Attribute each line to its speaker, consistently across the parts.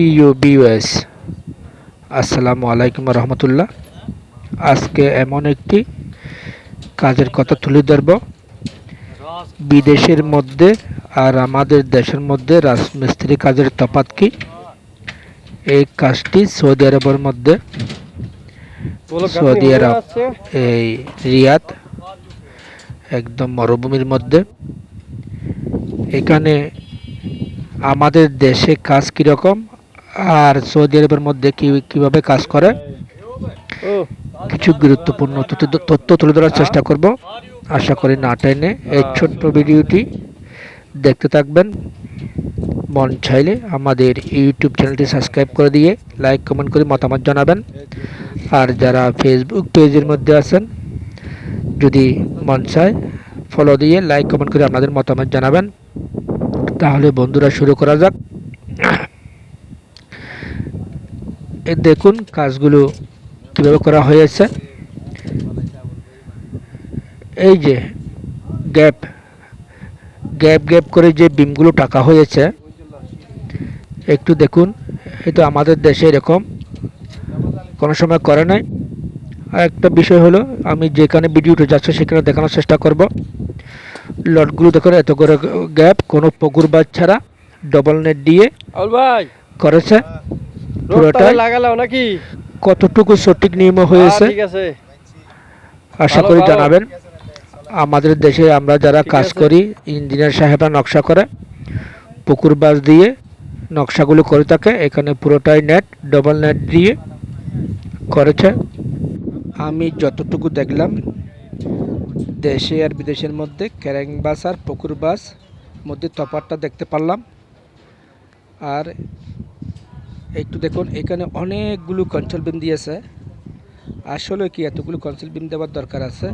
Speaker 1: প্রিয় বিওএস আসসালামু আলাইকুম রহমতুল্লাহ আজকে এমন একটি কাজের কথা তুলে ধরব। বিদেশের মধ্যে আর আমাদের দেশের মধ্যে রাজমিস্ত্রি কাজের তফাৎ কি? এই কাজটি সৌদি আরবের মধ্যে। সৌদি আরব এই রিয়াদ একদম মরুভূমির মধ্যে। এখানে আমাদের দেশে কাজ কীরকম? আর সৌদি আরবের মধ্যে কি, কীভাবে কাজ করে? কিছু গুরুত্বপূর্ণ তথ্য- তুলে ধরার চেষ্টা করব। আশা করি না টেনে এই ছোট্ট ভিডিওটি দেখতে থাকবেন। মন চাইলে আমাদের ইউটিউব চ্যানেলটি সাবস্ক্রাইব করে দিয়ে লাইক, কমেন্ট করে মতামত জানাবেন। আর যারা ফেসবুক পেজের মধ্যে আছেন, যদি মন চায়, ফলো দিয়ে লাইক, কমেন্ট করে আপনাদের মতামত জানাবেন। তাহলে বন্ধুরা শুরু করা যাক। দেখুন কাজগুলো কীভাবে করা হয়েছে। এই যে গ্যাপ গ্যাপ গ্যাপ করে যে বিমগুলো টাকা হয়েছে একটু দেখুন এই তো আমাদের দেশে এরকম কোনো সময় করে নাই। আর একটা বিষয় হলো আমি যেখানে ভিডিওটা যাচ্ছে সেখানে দেখানোর চেষ্টা করব। লটগুলো দেখুন এত করে গ্যাপ কোনো পুকুর বাজ ছাড়া ডবল নেট দিয়ে করেছে। পুরোটাই
Speaker 2: লাগালাও নাকি?
Speaker 1: কতটুকু সঠিক নিয়ম হয়েছে?
Speaker 2: হ্যাঁ, ঠিক আছে।
Speaker 1: আশা করি জানাবেন। আমাদের দেশে আমরা যারা কাজ করি ইঞ্জিনিয়ার সাহেবরা নকশা করে পুকুর বাস দিয়ে নকশাগুলো করে থাকে এখানে পুরোটাই নেট ডবল নেট দিয়ে করেছে। আমি যতটুকু দেখলাম দেশে আর বিদেশের মধ্যে ক্যারেং বাস আর পুকুর বাস মধ্যে তফাৎটা দেখতে পারলাম। আর একটু দেখুন এখানে অনেকগুলো কন্ট্রোল বিম দিয়েছে আসলে কি এতগুলো কনসিল বিম দেওয়ার দরকার আছে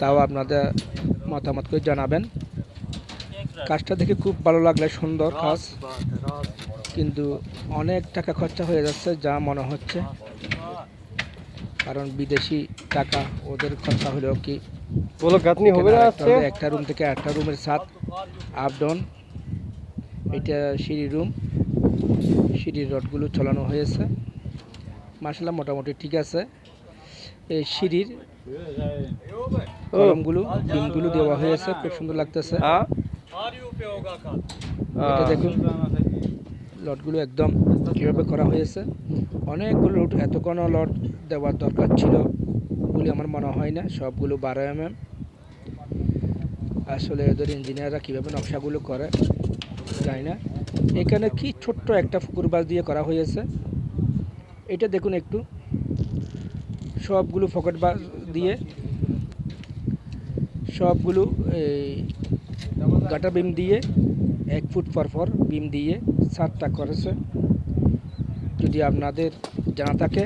Speaker 1: তাও আপনাদের মতামত করে জানাবেন। কাজটা দেখে খুব ভালো লাগলে সুন্দর কাজ। কিন্তু অনেক টাকা খরচা হয়ে যাচ্ছে যা মনে হচ্ছে। কারণ বিদেশি টাকা ওদের খরচা হলেও কি একটা রুম থেকে একটা রুমের সাত আপ ডাউন এটা সিঁড়ি রুম সিঁড়ির রডগুলো চালানো হয়েছে। মাসাল্লাহ মোটামুটি ঠিক আছে। এই সিঁড়ির কলমগুলো বিমগুলো দেওয়া হয়েছে খুব সুন্দর লাগতেছে। এটা দেখুন লটগুলো একদম কীভাবে করা হয়েছে। অনেকগুলো লট এত কোনো লট দেওয়ার দরকার ছিল বলে আমার মনে হয় না সবগুলো বারো এম আসলে এদের ইঞ্জিনিয়াররা কীভাবে নকশাগুলো করে জানি না। এখানে কি ছোট্ট একটা ফুকুর বাস দিয়ে করা হয়েছে? এটা দেখুন একটু। সবগুলো ফকেট বাস দিয়ে, সবগুলো, এই, গাটা বিম দিয়ে, এক ফুট পর পর বিম দিয়ে সাতটা করেছে। যদি আপনাদের জানা থাকে,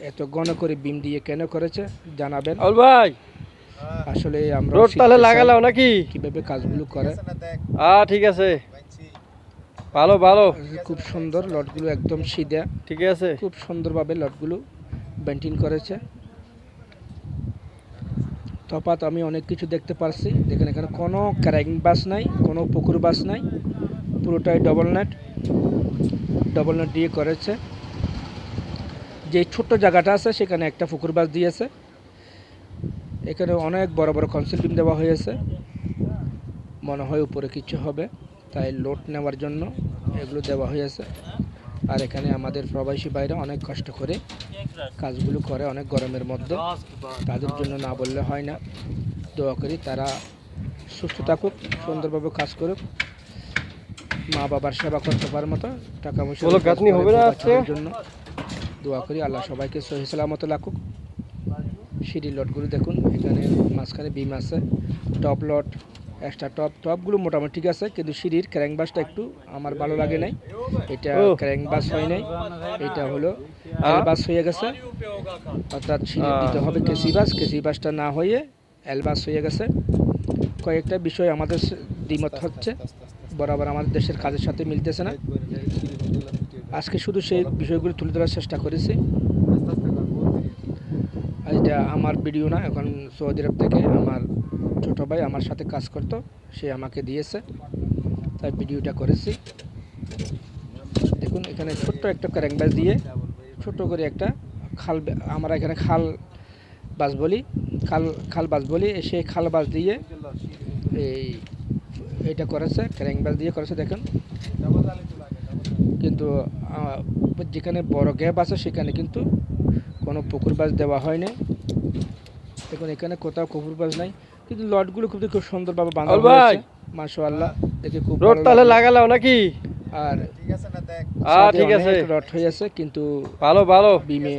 Speaker 1: এত ঘন করে বিম দিয়ে কেন করেছে, জানাবেন।
Speaker 2: ভাই!
Speaker 1: আসলে আমরা
Speaker 2: রোড তাহলে লাগালাও নাকি?
Speaker 1: কীভাবে কাজগুলো করে।
Speaker 2: হ্যাঁ ঠিক আছে। ভালো ভালো।
Speaker 1: খুব সুন্দর লটগুলো একদম সিধা।
Speaker 2: ঠিক আছে।
Speaker 1: খুব সুন্দরভাবে লটগুলো বেন্টিন করেছে। তফাৎ আমি অনেক কিছু দেখতে পারছি। দেখেন এখানে কোনো ক্যারিং বাস নাই কোনো পুকুর বাস নাই। পুরোটাই ডবল নেট ডবল নেট দিয়ে করেছে। যে ছোট্ট জায়গাটা আছে সেখানে একটা পুকুর বাস দিয়েছে। এখানে অনেক বড় বড় কনসিল বিম দেওয়া হয়েছে। মনে হয় উপরে কিছু হবে তাই লোড নেওয়ার জন্য এগুলো দেওয়া হয়েছে। আর এখানে আমাদের প্রবাসী বাইরে অনেক কষ্ট করে কাজগুলো করে অনেক গরমের মধ্যে। তাদের জন্য না বললে হয় না। দোয়া করি তারা সুস্থ থাকুক সুন্দরভাবে কাজ করুক। মা বাবার সেবা করতে পারার মতো টাকা পয়সা জন্য। দোয়া করি আল্লাহ সবাইকে সহি সালামত রাখুক সিঁড়ি লটগুলো দেখুন। মাঝখানে বিম আছে টপ লট এক্সট্রা টপ টপগুলো মোটামুটি ঠিক আছে কিন্তু সিঁড়ির ক্র্যাং বাসটা একটু আমার ভালো লাগে নাই। এটা
Speaker 2: ও।
Speaker 1: ক্র্যাং বাস হয় নাই এটা হলো অ্যালবাস হয়ে গেছে। অর্থাৎ সিঁড়ি দিতে হবে কেসি বাস কেসি বাসটা না হয়ে অ্যালবাস হয়ে গেছে। কয়েকটা বিষয় আমাদের দ্বিমত হচ্ছে বরাবর আমাদের দেশের কাজের সাথে মিলতেছে না। আজকে শুধু সেই বিষয়গুলো তুলে ধরার চেষ্টা করেছি। এটা আমার ভিডিও না, এখন সৌদি আরব থেকে আমার ছোটো ভাই আমার সাথে কাজ করতো, সে আমাকে দিয়েছে। তাই ভিডিওটা করেছি। দেখুন, এখানে ছোট্ট একটা ক্যারেং বাস দিয়ে ছোট করে একটা খাল আমরা এখানে খাল বাস বলি, খাল খাল বাস বলি সেই খাল বাস দিয়ে এই এটা করেছে, ক্যারেং বাস দিয়ে করেছে, দেখুন। কিন্তু যেখানে বড় গ্যাপ আছে, সেখানে কিন্তু কোনো পুকুর বাস দেওয়া হয়নি। দেখুন এখানে কোথাও পুকুর বাস নাই। কিন্তু লটগুলো খুব খুব সুন্দরভাবে বাঁধা! হয়েছে। মাশাআল্লাহ দেখে খুব
Speaker 2: রোড তাহলে
Speaker 1: লাগল।
Speaker 2: লাগালাও নাকি?
Speaker 1: আর
Speaker 2: আ
Speaker 1: সাথে
Speaker 2: ঠিক আছে।
Speaker 1: রড হয়ে আছে কিন্তু
Speaker 2: ভালো ভালো।
Speaker 1: বিমে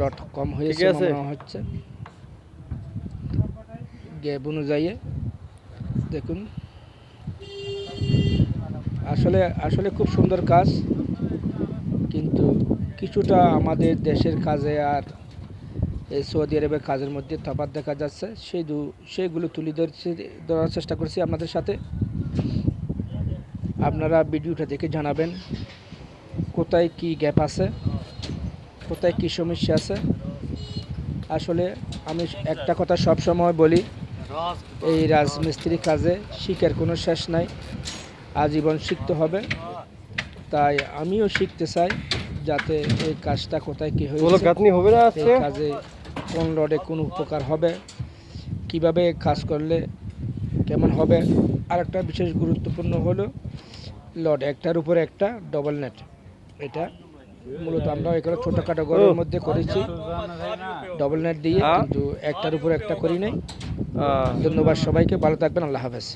Speaker 1: রড কম হয়েছে
Speaker 2: ঠিক আছে।
Speaker 1: মনে হচ্ছে। গ্যাপ অনুযায়ী দেখুন। আসলে আসলে খুব সুন্দর কাজ কিন্তু কিছুটা আমাদের দেশের কাজে আর এই সৌদি আরবের কাজের মধ্যে তফাৎ দেখা যাচ্ছে। সেই দু, সেইগুলো তুলে ধরছি, ধরার চেষ্টা করছি আপনাদের সাথে। আপনারা ভিডিওটা দেখে জানাবেন কোথায় কি গ্যাপ আছে, কোথায় কী সমস্যা আছে। আসলে আমি একটা কথা সব সময় বলি, এই রাজমিস্ত্রি কাজে শিখার কোনো শেষ নাই, আজীবন শিখতে হবে। তাই আমিও শিখতে চাই। যাতে এই কাজটা কোথায় কী হয়েছে
Speaker 2: হবে না
Speaker 1: এই কাজে কোন রডে কোন উপকার হবে কীভাবে কাজ করলে কেমন হবে? আর একটা বিশেষ গুরুত্বপূর্ণ হলো লড একটার উপরে একটা ডবল নেট এটা মূলত আমরা এখানে ছোটোখাটো ঘরের মধ্যে করেছি। ডবল নেট দিয়ে। কিন্তু একটার উপরে একটা করি নাই। ধন্যবাদ সবাইকে ভালো থাকবেন আল্লাহ হাফেজ।